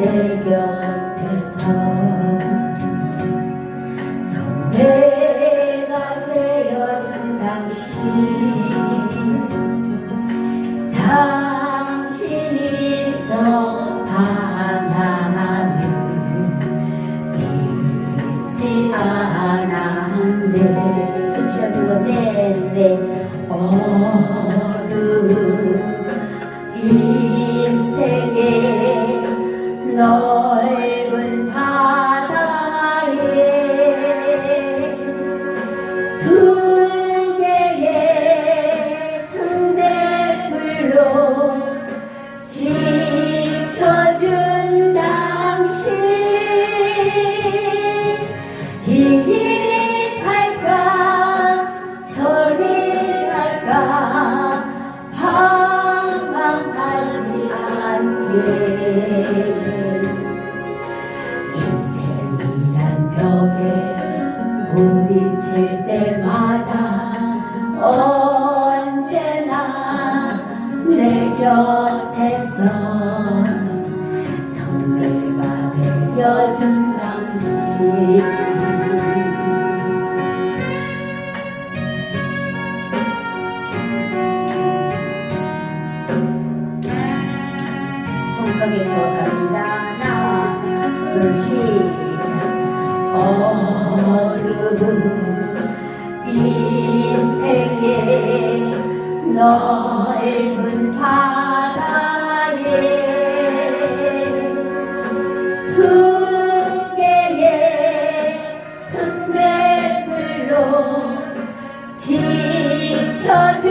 내 곁에서 내가 되어준 당신. 당신이 있어 바라는 잊지 않았네 숨쉬어 두고 샌네 어. 인생이란 벽에 부딪힐 때마다 언제나 손가락에 저어갑니다. 하나 둘 시작. 어느 인생의 넓은 바다에 두 개의 등대불로 지켜준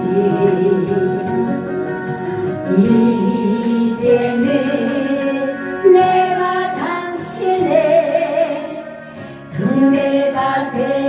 이제는 내가 당신의 그네가 되